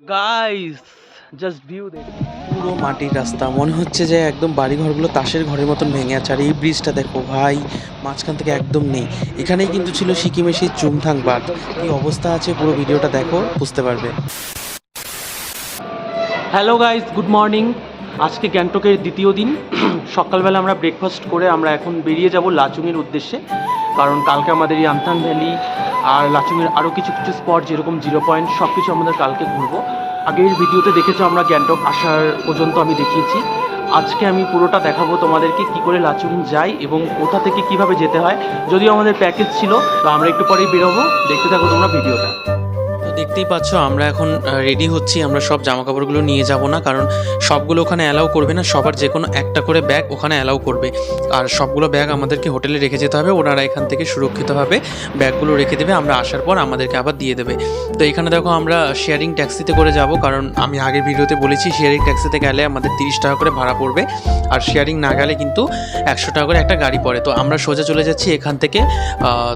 Guys just view দেখুন পুরো মাটির রাস্তা। মনে হচ্ছে যে একদম বাড়িঘরগুলো তাসের ঘরের মতন ভেঙে আছে। আর এই ব্রিজটা দেখো ভাই মাঝখান থেকে একদম নেই। এখানেই কিন্তু ছিল সিকিমের সেই চুমথাং বাঁধ। কি অবস্থা আছে পুরো ভিডিওটা দেখো বুঝতে পারবে। হ্যালো গাইস গুড মর্নিং আজকে গ্যাংটকের দ্বিতীয় দিন। সকালবেলা আমরা ব্রেকফাস্ট করে আমরা এখন বেরিয়ে যাব লাচুংয়ের উদ্দেশ্যে। কারণ কালকে আমাদের এই আমথাং ভ্যালি আর লাচুংয়ের আরও কিছু কিছু স্পট যেরকম জিরো পয়েন্ট সব কিছু আমাদের কালকে ঘুরবো। আগের ভিডিওতে দেখেছ আমরা গ্যাংটক আসার পর্যন্ত আমি দেখিয়েছি। আজকে আমি পুরোটা দেখাবো তোমাদেরকে কি করে লাচুং যাই এবং কোথা থেকে কীভাবে যেতে হয়। যদিও আমাদের প্যাকেজ ছিল, তো আমরা একটু পরেই বেরোবো। দেখতে থাকো তোমরা ভিডিওটা। দেখতেই পাচ্ছ আমরা এখন রেডি হচ্ছি আমরা সব জামা কাপড়গুলো নিয়ে যাব না কারণ সবগুলো ওখানে অ্যালাউ করবে না সবার যে কোনো একটা করে ব্যাগ ওখানে অ্যালাউ করবে। আর সবগুলো ব্যাগ আমাদেরকে হোটেলে রেখে যেতে হবে ওনারা এখান থেকে সুরক্ষিতভাবে ব্যাগগুলো রেখে দেবে আমরা আসার পর আমাদেরকে আবার দিয়ে দেবে। তো এখানে দেখো আমরা শেয়ারিং ট্যাক্সিতে করে যাব কারণ আমি আগের ভিডিওতে বলেছি শেয়ারিং ট্যাক্সিতে গেলে আমাদের তিরিশ টাকা করে ভাড়া পড়বে আর শেয়ারিং না গেলে কিন্তু একশো টাকা করে একটা গাড়ি পড়ে। তো আমরা সোজা চলে যাচ্ছি এখান থেকে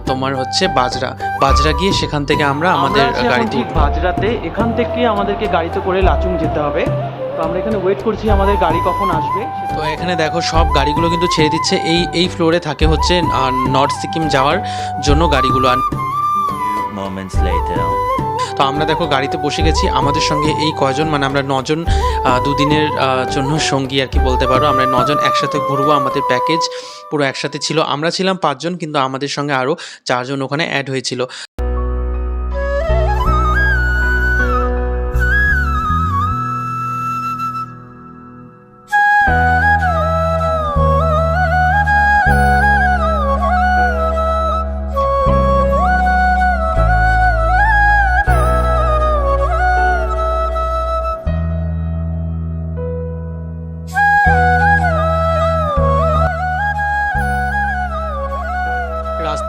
তোমার হচ্ছে বাজরা। বাজরা গিয়ে সেখান থেকে আমরা আমাদের গাড়িতে ঠিক বাজরাতে এখান থেকে আমাদেরকে গাড়িতে করে লাচুং যেতে হবে। তো আমরা এখানে ওয়েট করছি আমাদের গাড়ি কখন আসবে। তো এখানে দেখো সব গাড়িগুলো কিন্তু ছেড়ে দিচ্ছে। এই এই ফ্লোরে থাকে হচ্ছে নর্থ সিকিম যাওয়ার জন্য গাড়িগুলো। আর. তো আমরা দেখো গাড়িতে বসে গেছি। আমাদের সঙ্গে এই কয়জন মানে আমরা নজন দুদিনের জন্য সঙ্গী আর কি বলতে পারো। আমরা নজন একসাথে ঘুরবো আমাদের প্যাকেজ পুরো একসাথে ছিল। আমরা ছিলাম পাঁচজন কিন্তু আমাদের সঙ্গে আরও চারজন ওখানে অ্যাড হয়েছিল।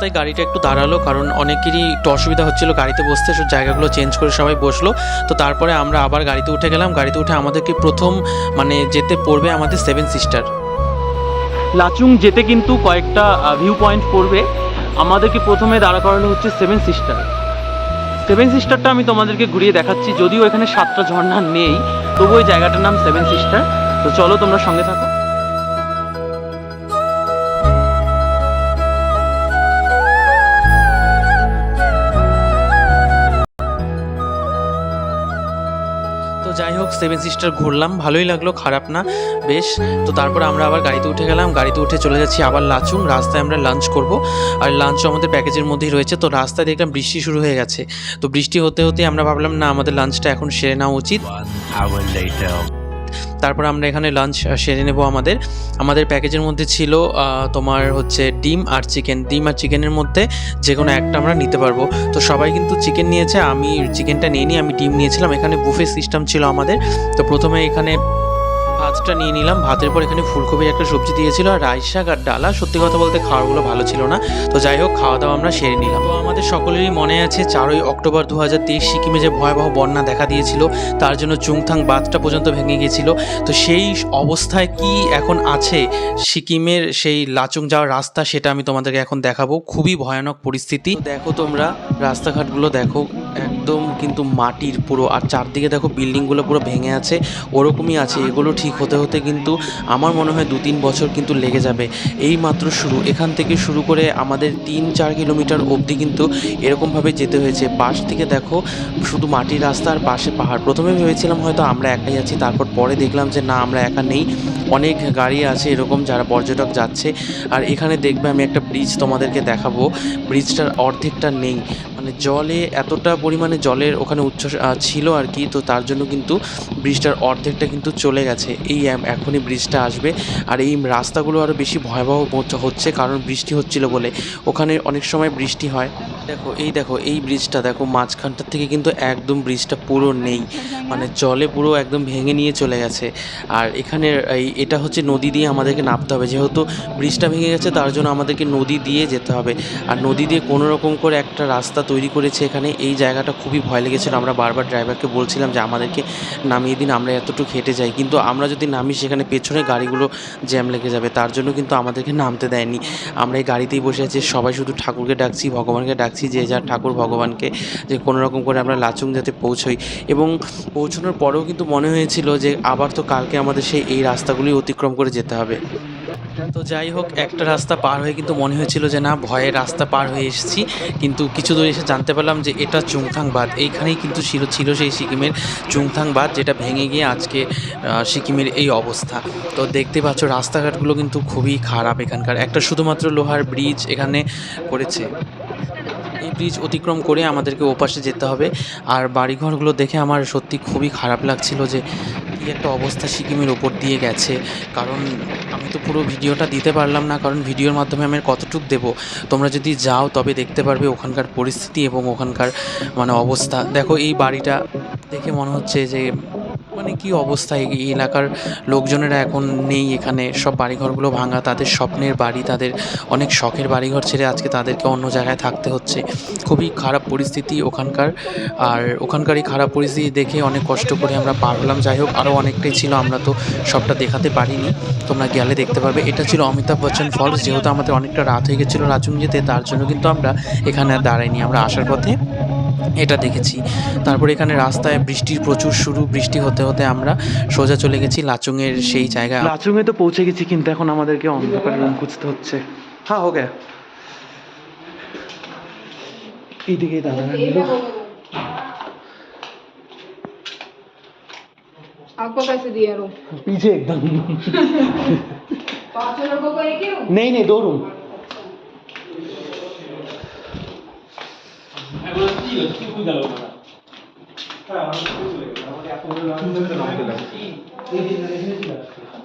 রাস্তায় গাড়িটা একটু দাঁড়াল, কারণ অনেকেরই একটু অসুবিধা হচ্ছিল গাড়িতে বসতে সব জায়গাগুলো চেঞ্জ করে সবাই বসল। তো তারপরে আমরা আবার গাড়িতে উঠে গেলাম। গাড়িতে উঠে আমাদেরকে প্রথম মানে যেতে পড়বে আমাদের সেভেন সিস্টার লাচুং যেতে কিন্তু কয়েকটা ভিউ পয়েন্ট পড়বে। আমাদেরকে প্রথমে দাঁড়া করানো হচ্ছে সেভেন সিস্টার সেভেন সিস্টারটা আমি তোমাদেরকে ঘুরিয়ে দেখাচ্ছি। যদিও এখানে সাতটা ঝর্ণা নেই, তবু ওই জায়গাটার নাম সেভেন সিস্টার তো চলো তোমরা সঙ্গে থাকো। যাই হোক সেভেন সিস্টার ঘুরলাম, ভালোই লাগল, খারাপ না, বেশ। তো তারপর আমরা আবার গাড়িতে উঠে গেলাম, গাড়িতে উঠে চলে যাচ্ছি আবার লাচুং, রাস্তায় আমরা লাঞ্চ করব। আর লাঞ্চও আমাদের প্যাকেজের মধ্যেই রয়েছে, তো রাস্তায় দেখলাম বৃষ্টি শুরু হয়ে গেছে। তো বৃষ্টি হতে হতে আমরা ভাবলাম, না, আমাদের লাঞ্চটা এখন সেরে নেওয়া উচিত. তারপর আমরা এখানে লাঞ্চ সেরে নেব আমাদের। আমাদের প্যাকেজের মধ্যে ছিল তোমার হচ্ছে ডিম আর চিকেন ডিম আর চিকেনের মধ্যে যে কোনো একটা আমরা নিতে পারব। তো সবাই কিন্তু চিকেন নিয়েছে, আমি চিকেনটা নিয়ে নিই আমি ডিম নিয়েছিলাম। এখানে বুফে সিস্টেম ছিল আমাদের। তো প্রথমে এখানে ভাতটা নিয়ে নিলাম। ভাতের পর এখানে ফুলকপির একটা সবজি দিয়েছিল আর রাইস শাক আর ডালা। সত্যি কথা বলতে খাওয়াগুলো ভালো ছিল না। তো যাই হোক খাওয়া দাওয়া আমরা সেরে নিলাম। তো আমাদের সকলেরই মনে আছে, চারই অক্টোবর দু হাজার তেইশ সিকিমে যে ভয়াবহ বন্যা দেখা দিয়েছিল, তার জন্য চুংথাং বাঁধটা পর্যন্ত ভেঙে গিয়েছিল। তো সেই অবস্থায় কি এখন আছে? সিকিমের সেই লাচুং যাওয়ার রাস্তা, সেটা আমি তোমাদেরকে এখন দেখাবো। খুবই ভয়ানক পরিস্থিতি। দেখো তোমরা, রাস্তাঘাটগুলো দেখো। একদম কিন্তু মাটির পুরো, আর চারদিকে দেখো বিল্ডিংগুলো পুরো ভেঙে আছে, ওরকমই আছে, এগুলো ঠিক হতে হতে কিন্তু আমার মনে হয় দু তিন বছর কিন্তু লেগে যাবে। এই মাত্র শুরু, এখান থেকে শুরু করে আমাদের তিন চার কিলোমিটার অবধি কিন্তু এরকমভাবে যেতে হয়েছে। পাশ থেকে দেখো, শুধু মাটির রাস্তা আর পাশে পাহাড়। প্রথমে ভেবেছিলাম হয়তো আমরা একাই আছি, তারপর পরে দেখলাম যে না, আমরা একা নেই। অনেক গাড়ি আছে এরকম যারা পর্যটক যাচ্ছে। আর এখানে দেখবে আমি একটা ব্রিজ তোমাদেরকে দেখাবো। ব্রিজটার অর্ধেকটা নেই। মানে জলে এতটা পরিমাণে জলের ওখানে উচ্ছ্বাস ছিল আর কি, তো তার জন্য কিন্তু ব্রিজটার অর্ধেকটা কিন্তু চলে গেছে। এই এখনই ব্রিজটা আসবে। আর এই রাস্তাগুলো আরও বেশি ভয়াবহ হচ্ছে- হচ্ছে, কারণ বৃষ্টি হচ্ছিল বলে। ওখানে অনেক সময় বৃষ্টি হয়। দেখো এই দেখো এই ব্রিজটা দেখো মাঝখানটার থেকে কিন্তু একদম ব্রিজটা পুরো নেই। মানে জলে পুরো একদম ভেঙে নিয়ে চলে গেছে। আর এখানে এই এটা হচ্ছে নদী দিয়ে আমাদেরকে নামতে হবে। যেহেতু ব্রিজটা ভেঙে গেছে তার জন্য আমাদেরকে নদী দিয়ে যেতে হবে। আর নদী দিয়ে কোনো রকম করে একটা রাস্তা তৈরি করেছে এখানে এই জায়গাটা খুবই ভয় লেগেছিল। আমরা বারবার ড্রাইভারকে বলছিলাম যে আমাদেরকে নামিয়ে দিন আমরা এতটুকু হেঁটে যাই। কিন্তু আমরা যদি নামি সেখানে পেছনে গাড়িগুলো জ্যাম লেগে যাবে। তার জন্য কিন্তু আমাদেরকে নামতে দেয়নি। আমরা এই গাড়িতেই বসে আছি। সবাই শুধু ঠাকুরকে ডাকছি ভগবানকে ডাকছি। রাখছি যে যার ঠাকুর ভগবানকে যে কোনো রকম করে আমরা লাচুং যাতে পৌঁছোই। এবং পৌঁছানোর পরেও কিন্তু মনে হয়েছিল যে আবার তো কালকে আমাদের সেই এই রাস্তাগুলি অতিক্রম করে যেতে হবে। তো যাই হোক, একটা রাস্তা পার হয়ে কিন্তু মনে হয়েছিল যে না, ভয়ে রাস্তা পার হয়ে এসেছি। কিন্তু কিছু দূর এসে জানতে পারলাম যে এটা চুংথাং বাঁধ এইখানেই কিন্তু ছিল ছিল সেই সিকিমের চুংথাং বাঁধ যেটা ভেঙে গিয়ে আজকে সিকিমের এই অবস্থা। তো দেখতে পাচ্ছ, রাস্তাঘাটগুলো কিন্তু খুবই খারাপ এখানকার। একটা শুধুমাত্র লোহার ব্রিজ এখানে করেছে। এই ব্রিজ অতিক্রম করে আমাদেরকে ওপাশে যেতে হবে। আর বাড়িঘরগুলো দেখে আমার সত্যি খুবই খারাপ লাগছিল যে কী একটা অবস্থা সিকিমের ওপর দিয়ে গেছে। কারণ আমি তো পুরো ভিডিওটা দিতে পারলাম না, কারণ ভিডিওর মাধ্যমে আমি কতটুক দেবো? তোমরা যদি যাও তবে দেখতে পারবে ওখানকার পরিস্থিতি এবং ওখানকার মানে অবস্থা। দেখো এই বাড়িটা দেখে মনে হচ্ছে যে মানে কি অবস্থা? এই এলাকার লোকজনেরা এখন নেই এখানে। সব বাড়িঘরগুলো ভাঙা, তাদের স্বপ্নের বাড়ি, তাদের অনেক শখের বাড়িঘর ছেড়ে আজকে তাদেরকে অন্য জায়গায় থাকতে হচ্ছে। খুবই খারাপ পরিস্থিতি ওখানকার। আর ওখানকার এই খারাপ পরিস্থিতি দেখে অনেক কষ্ট করে আমরা পার হলাম। যাই হোক আরও অনেকটাই ছিল, আমরা তো সবটা দেখাতে পারিনি। তোমরা গেলে দেখতে পারবে। এটা ছিল অমিতাভ বচ্চন ফলস যেহেতু আমাদের অনেকটা রাত হয়ে গেছিল রাচুং যেতে, তার জন্য কিন্তু আমরা এখানে দাঁড়াইনি। আমরা আসার পথে এটা দেখেছি তারপর এখানে রাস্তায় বৃষ্টির প্রচুর শুরু বৃষ্টি হতে হতে আমরা সোজা চলে গেছি লাচুংয়ের সেই জায়গায় লাচুংয়ে তো পৌঁছে গেছি কিন্তু এখন আমাদেরকে অন্ধকার রুম খুঁজতে হচ্ছে হ্যাঁ হো গেয়া এইদিকে দাদা आपको कैसे दिया रूम पीछे एकदम पाँच लोगों को एक ही रूम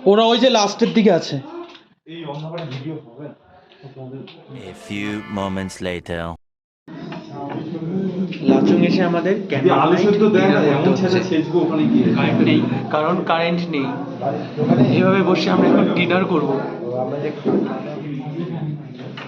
ওরা ওই যে লাস্টের দিকে আছে। লাচুং এসে আমাদের নেই কারণ কারেন্ট নেই। এভাবে বসে আমরা এখন ডিনার করব।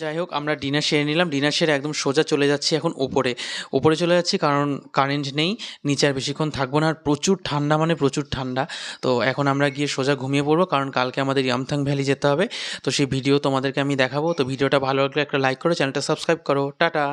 যাই হোক, আমরা ডিনার সেরে নিলাম। ডিনার সেরে একদম সোজা চলে যাচ্ছি এখন ওপরে। ওপরে চলে যাচ্ছি কারণ কারেন্ট নেই, নিচে আর বেশিক্ষণ থাকব না। আর প্রচুর ঠান্ডা মানে প্রচুর ঠান্ডা। তো এখন আমরা গিয়ে সোজা ঘুমিয়ে পড়ব কারণ কালকে আমাদের ইয়ামথাং ভ্যালি যেতে হবে। তো সেই ভিডিও তোমাদেরকে আমি দেখাবো। তো ভিডিওটা ভালো লাগলে একটা লাইক করো, চ্যানেলটা সাবস্ক্রাইব করো। টাটা!